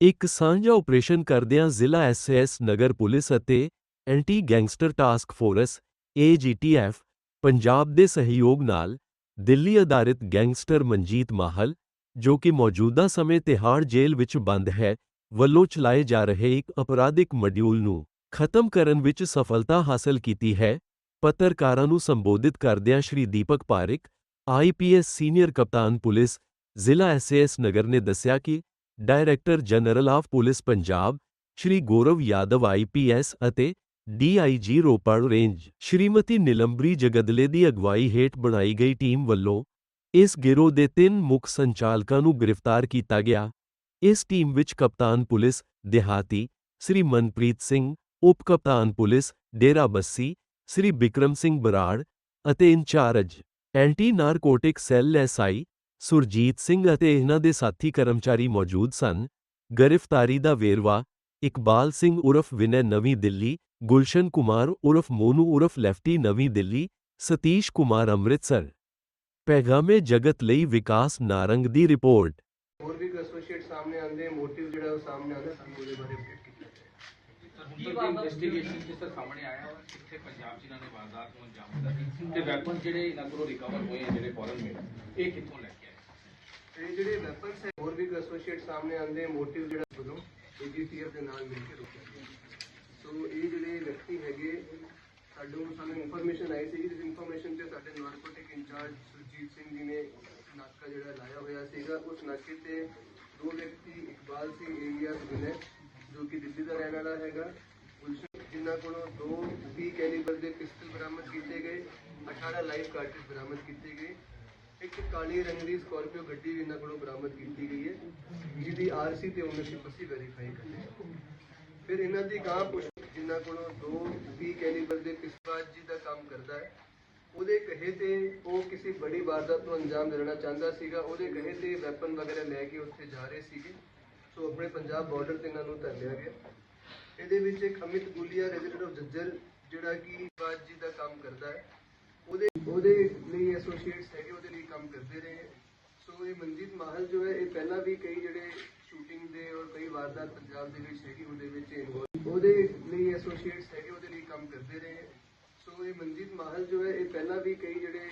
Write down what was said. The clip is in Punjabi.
ਇੱਕ ਸਾਂਝਾ ਆਪਰੇਸ਼ਨ ਕਰਦਿਆਂ ਜ਼ਿਲ੍ਹਾ ਐਸਐਸ ਨਗਰ ਪੁਲਿਸ ਅਤੇ anti gangster task force AGTF Punjab ਦੇ ਸਹਿਯੋਗ ਨਾਲ ਦਿੱਲੀ ਆਧਾਰਿਤ ਗੈਂਗਸਟਰ ਮਨਜੀਤ ਮਾਹਲ, ਜੋ ਕਿ ਮੌਜੂਦਾ ਸਮੇਂ ਤਿਹਾੜ ਜੇਲ੍ਹ ਵਿੱਚ ਬੰਦ ਹੈ, ਵੱਲੋਂ ਚਲਾਏ ਜਾ ਰਹੇ ਇੱਕ ਅਪਰਾਧਿਕ ਮੋਡਿਊਲ ਨੂੰ ਖਤਮ ਕਰਨ ਵਿੱਚ ਸਫਲਤਾ ਹਾਸਲ ਕੀਤੀ ਹੈ। ਪੱਤਰਕਾਰਾਂ ਨੂੰ ਸੰਬੋਧਿਤ ਕਰਦਿਆਂ ਸ਼੍ਰੀ ਦੀਪਕ ਪਾਰਿਕ ਆਈਪੀਐਸ ਸੀਨੀਅਰ ਕਪਤਾਨ ਪੁਲਿਸ, ਜ਼ਿਲ੍ਹਾ ਐਸਏਐਸ ਨਗਰ ਨੇ ਦੱਸਿਆ ਕਿ director general of police Punjab Shri Gaurav Yadav IPS ਅਤੇ ਡੀਆਈਜੀ ਰੋਪੜ ਰੇਂਜ ਸ਼੍ਰੀਮਤੀ ਨਿਲੰਬਰੀ ਜਗਦਲੇ ਦੀ ਅਗਵਾਈ ਹੇਠ ਬਣਾਈ ਗਈ ਟੀਮ ਵੱਲੋਂ ਇਸ ਗਿਰੋਹ ਦੇ ਤਿੰਨ ਮੁੱਖ ਸੰਚਾਲਕਾਂ ਨੂੰ ਗ੍ਰਿਫਤਾਰ ਕੀਤਾ ਗਿਆ। ਇਸ ਟੀਮ ਵਿੱਚ ਕਪਤਾਨ ਪੁਲਿਸ, ਦਿਹਾਤੀ, ਸ੍ਰੀ ਮਨਪ੍ਰੀਤ ਸਿੰਘ, ਉਪ ਕਪਤਾਨ ਪੁਲਿਸ, ਡੇਰਾ ਬੱਸੀ, ਸ੍ਰੀ ਬਿਕਰਮ ਸਿੰਘ ਬਰਾੜ ਅਤੇ incharge, anti narcotic cell SI Surjit Singh ਅਤੇ ਇਹਨਾਂ ਦੇ ਸਾਥੀ ਕਰਮਚਾਰੀ ਮੌਜੂਦ ਸਨ। ਗ੍ਰਿਫਤਾਰੀ ਦਾ ਵੇਰਵਾ ਇਕਬਾਲ ਸਿੰਘ ਉਰਫ ਵਿਨੈ ਨਵੀਂ ਦਿੱਲੀ ਗੁਲਸ਼ਨ ਕੁਮਾਰ ਉਰਫ ਮੋਨੂ ਉਰਫ ਲੈਫਟੀ ਨਵੀਂ ਦਿੱਲੀ ਸਤੀਸ਼ ਕੁਮਾਰ ਅੰਮ੍ਰਿਤਸਰ। ਪੈਗਾਮੇ ਜਗਤ ਲਈ ਵਿਕਾਸ ਨਾਰੰਗ ਦੀ ਰਿਪੋਰਟ। ਹੋਰ ਵੀ ਐਸੋਸੀਏਟ ਸਾਹਮਣੇ ਆਉਂਦੇ ਮੋਟਿਵ ਜਿਹੜਾ ਉਹ ਸਾਹਮਣੇ ਆਉਂਦਾ ਸਾਨੂੰ ਉਹਦੇ ਬਾਰੇ ਅਪਡੇਟ ਕੀਤਾ ਜਾਏ ਕੀ ਇਨਵੈਸਟੀਗੇਸ਼ਨ ਜਿਸ ਤਰ੍ਹਾਂ ਸਾਹਮਣੇ ਆਇਆ ਕਿੱਥੇ ਪੰਜਾਬ ਇਹਨਾਂ ਨੇ ਵਾਰਦਾਤ ਨੂੰ ਅੰਜਾਮ ਦਿੱਤਾ ਤੇ ਵੈਪਨ ਜਿਹੜੇ ਇਹਨਾਂ ਕੋਲੋਂ ਰਿਕਵਰ ਹੋਏ ਆ ਜਿਹੜੇ ਫੋਰਨ ਮੇਡ ਇਹ ਕਿੱਥੋਂ ਲੈ ਕੇ ਆਏ ਇਹ ਜਿਹੜੇ ਵੈਪਨਸ ਹੈ, ਹੋਰ ਵੀ ਐਸੋਸੀਏਟ ਸਾਹਮਣੇ ਆਉਂਦੇ ਮੋਟਿਵ ਜਿਹੜਾ ਵੱਲੋਂ ਏਜੀਟੀਐਫ ਦੇ ਨਾਲ ਮਿਲ ਕੇ ਰੋਕਿਆ। ਗਿਆ ਸੋ ਇਹ ਜਿਹੜੇ ਵਿਅਕਤੀ ਹੈਗੇ ਸਾਨੂੰ ਸਾਨੂੰ ਇਨਫੋਰਮੇਸ਼ਨ ਆਈ ਸੀ ਜਿਸ ਇਨਫੋਰਮੇਸ਼ਨ ਤੇ ਸਾਡੇ ਨਾਰਕੋਟਿਕ ਇੰਚਾਰਜ ਸੁਰਜੀਤ ਸਿੰਘ ਜੀ ਨੇ ਨਾਕਾ ਜਿਹੜਾ ਲਾਇਆ ਹੋਇਆ ਸੀਗਾ, ਉਸ ਨਾਕੇ ਤੇ ਦੋ ਵਿਅਕਤੀ, ਇਕਬਾਲ ਸਿੰਘ ਏਰੀਆਸ ਵਿਨੈ ਜੋ ਕਿ ਦਿੱਲੀ ਦਾ ਰਹਿਣ ਵਾਲਾ ਹੈਗਾ। ਗੁਲਸ਼ਨ, ਜਿਨ੍ਹਾਂ ਕੋਲੋਂ ਦੋ 20 ਕੈਲੀਬਰ ਦੇ ਪਿਸਟਲ ਬਰਾਮਦ ਕੀਤੇ ਗਏ 18 ਲਾਈਵ ਕਾਰਟ੍ਰਿਜ ਬਰਾਮਦ ਕੀਤੇ ਗਏ। ਇੱਕ ਕਾਲੀ ਰੰਗ ਦੀ ਸਕਾਰਪੀਓ ਗੱਡੀ ਵੀ ਇਹਨਾਂ ਕੋਲੋਂ ਬਰਾਮਦ ਕੀਤੀ ਗਈ ਹੈ, ਜਿਹਦੀ ਆਰਸੀ ਤੇ ਓਨਰਸ਼ਿਪ ਅਸੀਂ ਵੈਰੀਫਾਈ ਕਰ ਫਿਰ ਇਹਨਾਂ ਦੀ ਗਾਂ ਪੁੱਛ ਜਿਨ੍ਹਾਂ ਕੋਲੋਂ ਦੋ 20 ਕੈਲੀਬਰ ਦੇ ਪਿਸਤੌਲ ਜੀ ਦਾ ਕੰਮ ਕਰਦਾ ਹੈ, ਉਹਦੇ ਕਹੇ ਤੇ ਉਹ ਕਿਸੇ ਬੜੀ ਵਾਰਦਾਤ ਨੂੰ ਅੰਜਾਮ ਦੇਣਾ ਚਾਹੁੰਦਾ ਸੀਗਾ, ਉਹਦੇ ਕਹੇ ਤੇ ਵੈਪਨ ਵਗੈਰਾ ਲੈ ਕੇ ਉੱਥੇ ਜਾ ਰਹੇ ਸੀਗੇ। ਸੋ ਆਪਣੇ ਪੰਜਾਬ ਬਾਰਡਰ ਤੇ ਇਹਨਾਂ ਨੂੰ ਧਰ ਲਿਆ ਗਿਆ। ਇਹਦੇ ਵਿੱਚ ਇੱਕ ਅਮਿਤ ਗੁਲੀਆ ਰੈਜ਼ੀਡੈਂਟ ਆਫ ਜੱਜਰ, ਜਿਹੜਾ ਕਿ ਬਾਜ ਜੀ ਦਾ ਕੰਮ ਕਰਦਾ ਹੈ, ਉਹਦੇ ਉਹਦੇ ਲਈ ਐਸੋਸੀਏਟਸ ਹੈਗੇ ਕੰਮ ਕਰਦੇ ਰਹੇ। ਸੋ ਇਹ ਮਨਜੀਤ ਮਾਹਲ ਜੋ ਹੈ, ਇਹ ਪਹਿਲਾਂ ਵੀ ਕਈ ਜਿਹੜੇ ਸ਼ੂਟਿੰਗ ਦੇ ਔਰ ਕਈ ਵਾਰਦਾਤ ਪੰਜਾਬ ਦੇ ਵਿੱਚ ਹੈਗੀ, ਉਹਦੇ ਵਿੱਚ ਇਨਵੋਲਵ ਉਹਦੇ ਲਈ ਐਸੋਸੀਏਟਸ ਹੈਗੇ, ਉਹਦੇ ਲਈ ਕੰਮ ਕਰਦੇ ਰਹੇ। ਸੋ ਇਹ ਮਨਜੀਤ ਮਾਹਲ ਜੋ ਹੈ, ਇਹ ਪਹਿਲਾਂ ਵੀ ਕਈ ਜਿਹੜੇ